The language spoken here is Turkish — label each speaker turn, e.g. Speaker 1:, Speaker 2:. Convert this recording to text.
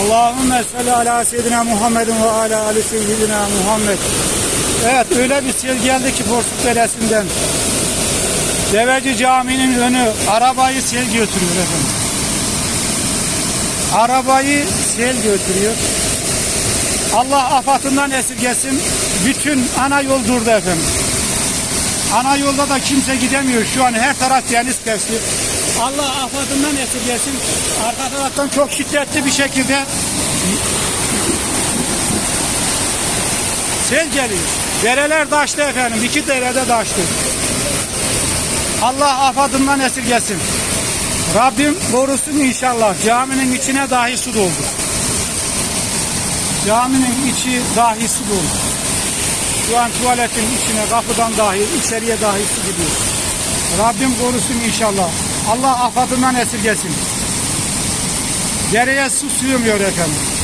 Speaker 1: Allahümme salli ala seyyidina Muhammedin ve ala ali seyyidina Muhammed. Evet öyle bir sel geldi ki Porsuk Deresi'nden. Deveci Camii'nin önü arabayı sel götürüyor efendim. Arabayı sel götürüyor. Allah afatından esirgesin. Bütün ana yol durdu efendim. Ana yolda da kimse gidemiyor. Şu an her taraf deniz kesti. Allah afatından esirgesin. Arka taraftan çok şiddetli bir şekilde sel geliyor. Dereler taştı efendim. İki derede taştı. Allah afatından esirgesin. Rabbim korusun inşallah. Caminin içine dahi su doldu. Caminin içi dahi su doldu. Şu an tuvaletin içine kapıdan dahi içeriye dahi su gidiyor. Rabbim korusun inşallah. Allah afatından esirgesin. Dereye su sığmıyor efendim.